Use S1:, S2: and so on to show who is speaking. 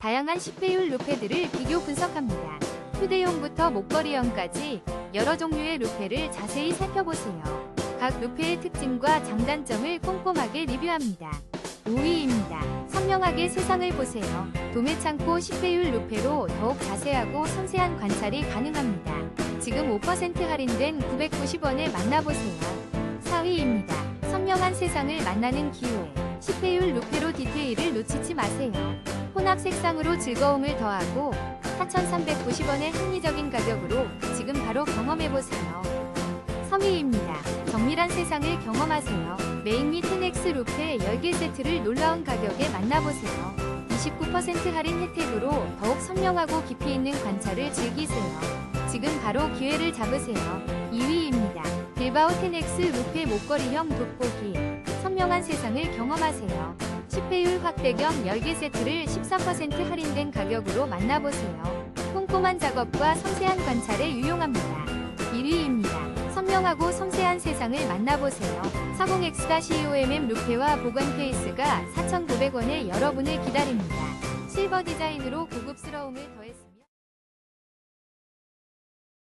S1: 다양한 10배율 루페들을 비교 분석합니다. 휴대용부터 목걸이형까지 여러 종류의 루페를 자세히 살펴보세요. 각 루페의 특징과 장단점을 꼼꼼하게 리뷰합니다. 5위입니다. 선명하게 세상을 보세요. 도매창고 10배율 루페로 더욱 자세하고 섬세한 관찰이 가능합니다. 지금 5% 할인된 990원에 만나보세요. 4위입니다. 선명한 세상을 만나는 기회. 10배율 루페로 디테일을 놓치지 마세요. 혼합 색상으로 즐거움을 더하고 4,390원의 합리적인 가격으로 지금 바로 경험해보세요. 3위입니다. 정밀한 세상을 경험하세요. 메인 및 텐엑스 루페 10개 세트를 놀라운 가격에 만나보세요. 29% 할인 혜택으로 더욱 선명하고 깊이 있는 관찰을 즐기세요. 지금 바로 기회를 잡으세요. 2위입니다. 빌바오 텐엑스 루페 목걸이형 돋보기. 선명한 세상을 경험하세요. 10배율 확대경 10개 세트를 14% 할인된 가격으로 만나보세요. 꼼꼼한 작업과 섬세한 관찰에 유용합니다. 1위입니다. 선명하고 섬세한 세상을 만나보세요. 40X-EOMM 루페와 보관 케이스가 4,900원에 여러분을 기다립니다. 실버 디자인으로 고급스러움을 더했습니다.